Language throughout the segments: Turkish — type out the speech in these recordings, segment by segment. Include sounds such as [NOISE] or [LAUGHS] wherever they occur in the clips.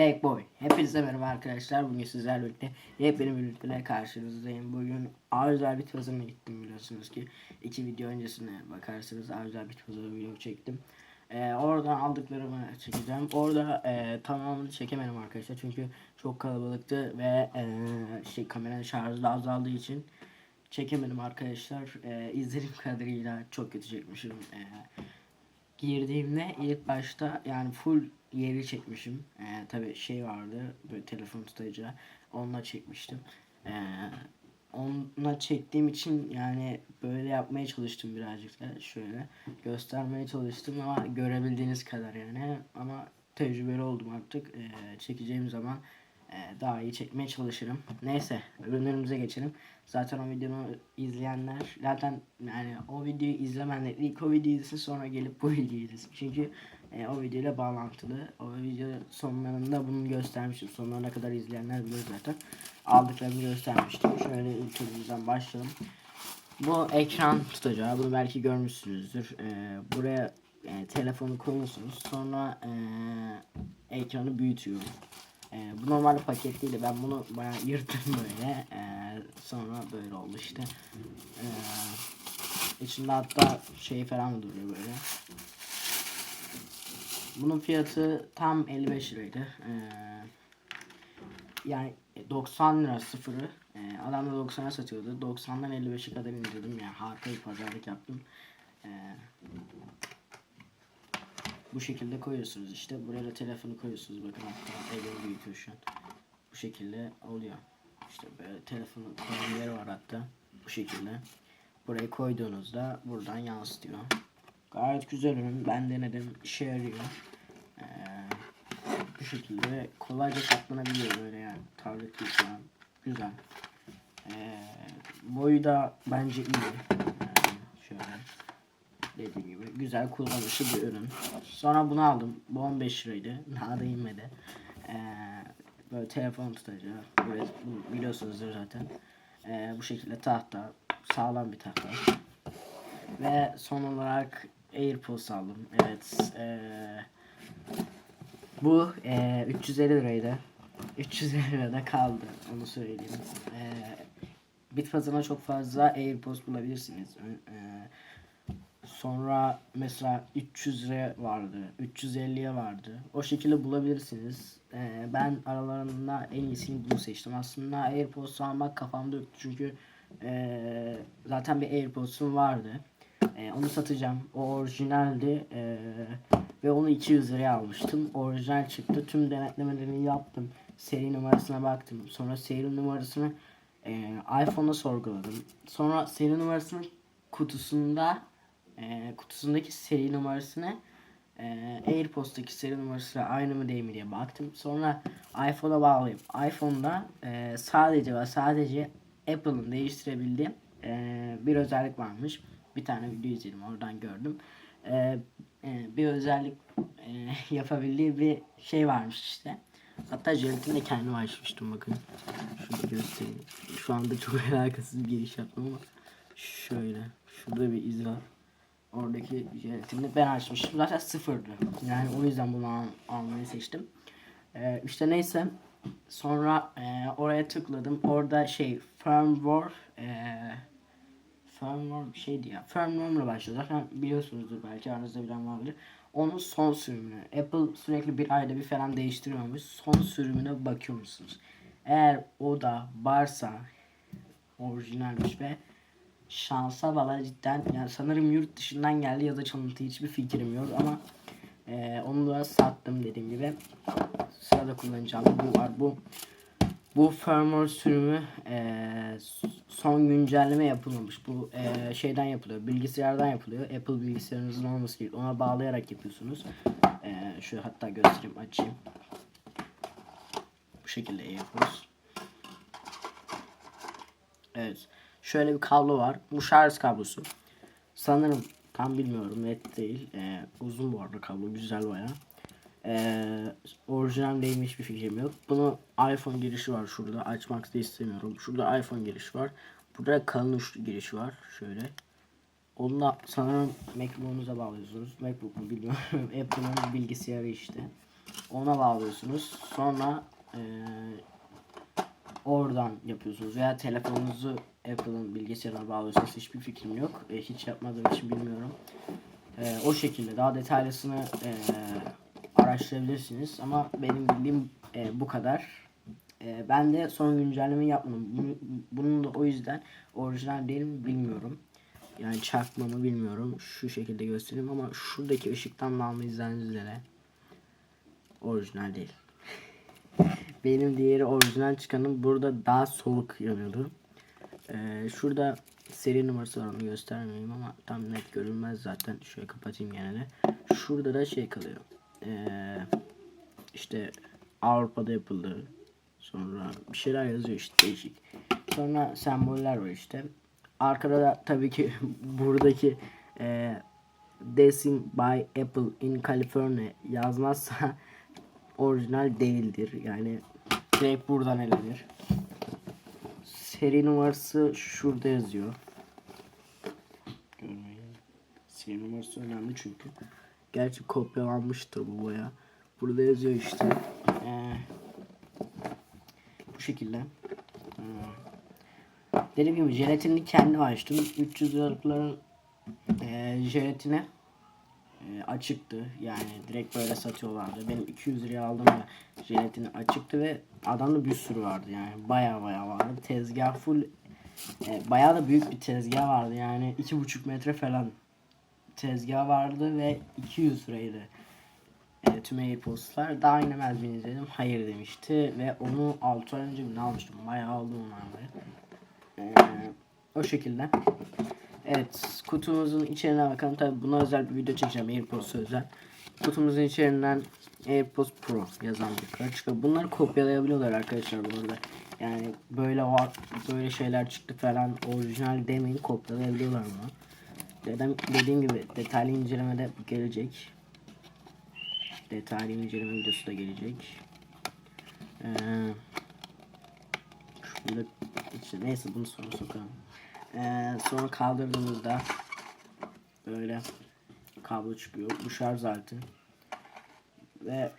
Bad Boy. Hepinize merhaba arkadaşlar. Bugün sizlerle birlikte yepyeni bir videoyla karşınızdayım. Bugün Arzular Bit Pazarı'na gittim biliyorsunuz ki. iki video öncesine bakarsanız Arzular Bit Pazarı video çektim. Ee, oradan aldıklarımı çekeceğim. Orada e, tamamını çekemedim arkadaşlar. Çünkü çok kalabalıktı ve e, şey kameranın şarjı da azaldığı için çekemedim arkadaşlar. E, izlediğim kadarıyla çok kötü çekmişim. E, girdiğimde ilk başta yani full yeri çekmişim. Ee, tabii şey vardı böyle telefon tutacağı onunla çekmiştim. Ee, onunla çektiğim için yani böyle yapmaya çalıştım birazcık da şöyle göstermeye çalıştım ama görebildiğiniz kadar yani ama tecrübeli oldum artık ee, çekeceğim zaman e, daha iyi çekmeye çalışırım. Neyse ürünlerimize geçelim. Zaten o videomu izleyenler zaten yani o videoyu izlemeyenler ilk o videoyu izlesin sonra gelip bu videoyu izlesin. Çünkü e, o videoyla bağlantılı. O video sonlarında bunu göstermiştim. Sonlarına kadar izleyenler bilir zaten. Aldıklarımı göstermiştim. Şöyle ilk ürünümüzden başlayalım. Bu ekran tutacağı. Bunu belki görmüşsünüzdür. E, buraya e, telefonu koyuyorsunuz. Sonra e, ekranı büyütüyor. E, bu normal paket değil. Ben bunu bayağı yırttım böyle. E, sonra böyle oldu işte. E, içinde hatta şey falan duruyor böyle. Bunun fiyatı tam 55 liraydı. Ee, yani 90 lira sıfırı. Ee, adam da 90'a satıyordu. 90'dan 55'e kadar indirdim yani harika bir pazarlık yaptım. Ee, bu şekilde koyuyorsunuz işte. Buraya da telefonu koyuyorsunuz. Bakın hatta elimi büyütüyor şu an. Bu şekilde oluyor. İşte böyle telefonu koyun yeri var hatta. Bu şekilde. Buraya koyduğunuzda buradan yansıtıyor. Gayet güzel ürün. Ben denedim. İşe yarıyor. Ee, bu şekilde kolayca katlanabiliyor böyle yani. Tablet değil falan. Güzel. Ee, boyu da bence iyi. Yani şöyle dediğim gibi güzel kullanışlı bir ürün. Sonra bunu aldım. Bu 15 liraydı. Daha da inmedi. Ee, böyle telefon tutacağı. Evet, biliyorsunuzdur zaten. Ee, bu şekilde tahta. Sağlam bir tahta. Ve son olarak AirPods aldım. Evet. Ee, bu ee, 350 liraydı. 350 lirada kaldı. Onu söyleyeyim. Ee, Bit pazarına çok fazla AirPods bulabilirsiniz. Ee, sonra mesela 300 liraya vardı. 350'ye vardı. O şekilde bulabilirsiniz. Ee, ben aralarında en iyisini bunu seçtim. Aslında AirPods almak kafamda yoktu. Çünkü ee, zaten bir AirPods'um vardı. Ee, onu satacağım. O orijinaldi. Ee, ve onu 200 liraya almıştım. Orijinal çıktı. Tüm denetlemelerini yaptım. Seri numarasına baktım. Sonra seri numarasını e, iPhone'da sorguladım. Sonra seri numarasının kutusunda e, kutusundaki seri numarasını e, AirPods'taki seri numarasıyla aynı mı değil mi diye baktım. Sonra iPhone'a bağlayıp iPhone'da e, sadece ve sadece Apple'ın değiştirebildiği e, bir özellik varmış. Bir tane video izledim oradan gördüm. E, e, bir özellik e, [LAUGHS] yapabildiği bir şey varmış işte. Hatta jelatin de kendim açmıştım bakın. Şurada göstereyim. Şu anda çok [LAUGHS] alakasız bir giriş yaptım ama şöyle. Şurada bir iz var. Oradaki jelatini ben açmıştım. Zaten sıfırdı. Yani o yüzden bunu al- almayı seçtim. Ee, işte neyse. Sonra e, oraya tıkladım. Orada şey firmware e, firmware bir şeydi ya. Firmware'la başlıyor. Zaten biliyorsunuzdur belki aranızda bilen vardır. Onun son sürümünü. Apple sürekli bir ayda bir falan değiştiriyormuş. Son sürümüne bakıyor musunuz? Eğer o da varsa orijinalmiş ve şansa valla cidden yani sanırım yurt dışından geldi ya da çalıntı hiçbir fikrim yok ama e, onu da sattım dediğim gibi. Sırada kullanacağım bu var. Bu bu firmware sürümü e, son güncelleme yapılmamış. Bu e, şeyden yapılıyor. Bilgisayardan yapılıyor. Apple bilgisayarınızın olması gerekiyor. Ona bağlayarak yapıyorsunuz. E, şu hatta göstereyim açayım. Bu şekilde yapıyoruz. Evet. Şöyle bir kablo var. Bu şarj kablosu. Sanırım tam bilmiyorum net değil. E, uzun bu arada kablo güzel baya. Ee, orijinal değilmiş bir fikrim yok. Bunu iPhone girişi var şurada. Açmak istemiyorum. Şurada iPhone girişi var. Burada kalın uçlu girişi var. Şöyle. Onu da sanırım Macbook'unuza bağlıyorsunuz. Macbook mu bilmiyorum. [LAUGHS] Apple'ın bilgisayarı işte. Ona bağlıyorsunuz. Sonra eee, oradan yapıyorsunuz. Veya telefonunuzu Apple'ın bilgisayarına bağlıyorsunuz. Hiçbir fikrim yok. E, hiç yapmadığım için bilmiyorum. E, o şekilde daha detaylısını e, araştırabilirsiniz. Ama benim bildiğim e, bu kadar. E, ben de son güncelleme yapmadım. Bunu, bunun da o yüzden orijinal değil mi bilmiyorum. Yani çarpma bilmiyorum. Şu şekilde göstereyim ama şuradaki ışıktan da anlayacağınız üzere orijinal değil. [LAUGHS] Benim diğeri orijinal çıkanım burada daha soluk yanıyordu. Ee, şurada seri numarası var onu göstermeyeyim ama tam net görünmez zaten. Şöyle kapatayım gene de. Şurada da şey kalıyor. Ee, işte Avrupa'da yapıldı. Sonra bir şeyler yazıyor işte değişik. Sonra semboller var işte. Arkada da tabii ki [LAUGHS] buradaki e, Design by Apple in California yazmazsa [LAUGHS] orijinal değildir. Yani direkt buradan elenir. Seri numarası şurada yazıyor. Görmeyin. Seri numarası önemli çünkü. Gerçi kopyalanmıştır bu boya. Burada yazıyor işte. Ee, bu şekilde. Ee, dediğim gibi jelatinini kendim açtım. 300 liralıkların e, jelatini e, açıktı. Yani direkt böyle satıyorlardı. Benim 200 liraya aldım da jelatini açıktı ve adamda bir sürü vardı yani. Baya baya vardı. Tezgah full e, bayağı da büyük bir tezgah vardı yani 2,5 metre falan tezgah vardı ve 200 liraydı. E, tüm AirPods'lar daha inemez miyiz dedim. Hayır demişti ve onu 6 ay önce mi ne almıştım? Bayağı aldım onları. E, o şekilde. Evet kutumuzun içeriğine bakalım. Tabi buna özel bir video çekeceğim AirPods özel. Kutumuzun içerisinden AirPods Pro yazan bir kart çıkıyor. Bunları kopyalayabiliyorlar arkadaşlar bu arada. Yani böyle var, böyle şeyler çıktı falan orijinal demeyin kopyalayabiliyorlar bunu. Dedim, dediğim gibi detaylı incelemede gelecek. Detaylı inceleme videosu da gelecek. Ee, işte, neyse bunu sonra sokalım. Ee, sonra kaldırdığımızda böyle kablo çıkıyor. Bu şarj aleti. Ve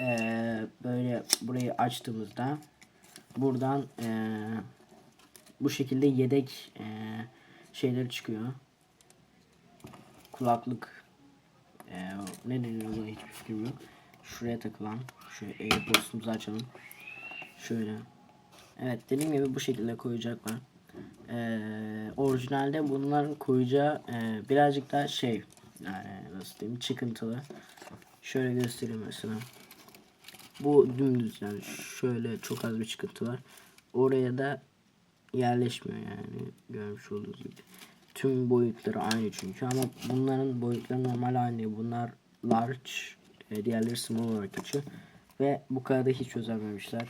ee, böyle burayı açtığımızda buradan ee, bu şekilde yedek ee, şeyler çıkıyor. Kulaklık ee, ne deniyor buna hiçbir fikrim yok. Şuraya takılan şu AirPods'umuzu açalım. Şöyle. Evet dediğim gibi bu şekilde koyacaklar. Ee, orijinalde bunların koyacağı e, birazcık daha şey yani nasıl diyeyim çıkıntılı. Şöyle göstereyim mesela. Bu dümdüz yani şöyle çok az bir çıkıntı var. Oraya da yerleşmiyor yani görmüş olduğunuz gibi. Tüm boyutları aynı çünkü ama bunların boyutları normal aynı. Bunlar large, e, diğerleri small olarak geçiyor. Ve bu kadar da hiç özenmemişler.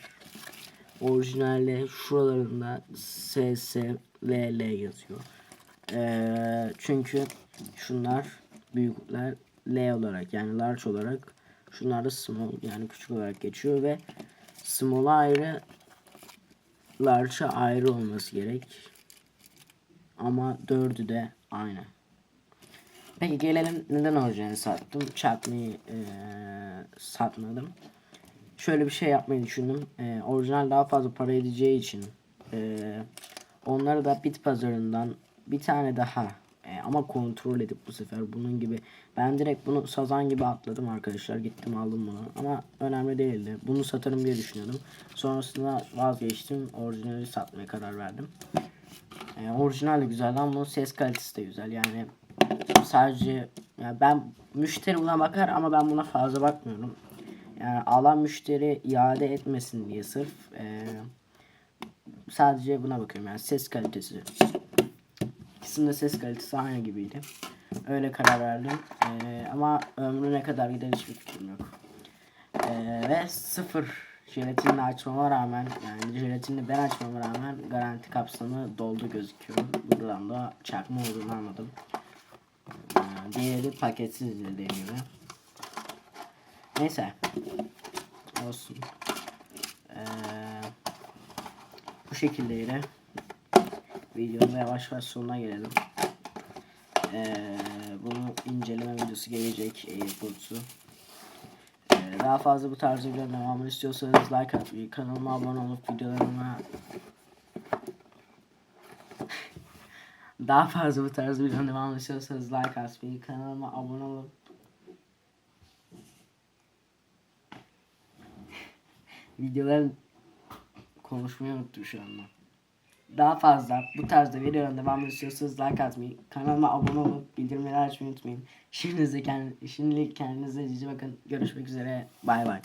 Orijinalde şuralarında S, S, L, L yazıyor. Ee, çünkü şunlar büyükler L olarak yani large olarak şunlar da small yani küçük olarak geçiyor ve small ayrı large'a ayrı olması gerek. Ama dördü de aynı. Peki gelelim neden orijinali sattım? Çarpmayı ee, satmadım. Şöyle bir şey yapmayı düşündüm. Ee, orijinal daha fazla para edeceği için ee, onları da bit pazarından bir tane daha ee, ama kontrol edip bu sefer bunun gibi ben direkt bunu sazan gibi atladım arkadaşlar gittim aldım bunu ama önemli değildi bunu satarım diye düşünüyordum sonrasında vazgeçtim orijinali satmaya karar verdim ee, orijinal de güzel ama ses kalitesi de güzel. Yani sadece yani ben müşteri buna bakar ama ben buna fazla bakmıyorum. Yani alan müşteri iade etmesin diye sırf e, sadece buna bakıyorum. Yani ses kalitesi. İkisinin de ses kalitesi aynı gibiydi. Öyle karar verdim. E, ama ömrü ne kadar gider hiçbir fikrim yok. E, ve sıfır jelatinini açmama rağmen yani jelatinini ben açmama rağmen garanti kapsamı doldu gözüküyor buradan da çakma olduğunu anladım e, diğeri paketsiz dediğim gibi Neyse. Olsun. Ee, bu şekilde yine videonun yavaş yavaş sonuna gelelim. Ee, bunu inceleme videosu gelecek AirPods'u. Daha fazla bu tarz videoların devamını istiyorsanız like atmayı, kanalıma abone olup videolarıma [LAUGHS] Daha fazla bu tarz videoların devamını istiyorsanız like atmayı, kanalıma abone olup [LAUGHS] Videoların konuşmayı unuttum şu anda. Daha fazla bu tarzda videoların devamını istiyorsanız like atmayı, kanalıma abone olup bildirimleri açmayı unutmayın. Şimdilik, kendinize, şimdilik kendinize cici bakın. Görüşmek üzere. Bay bay.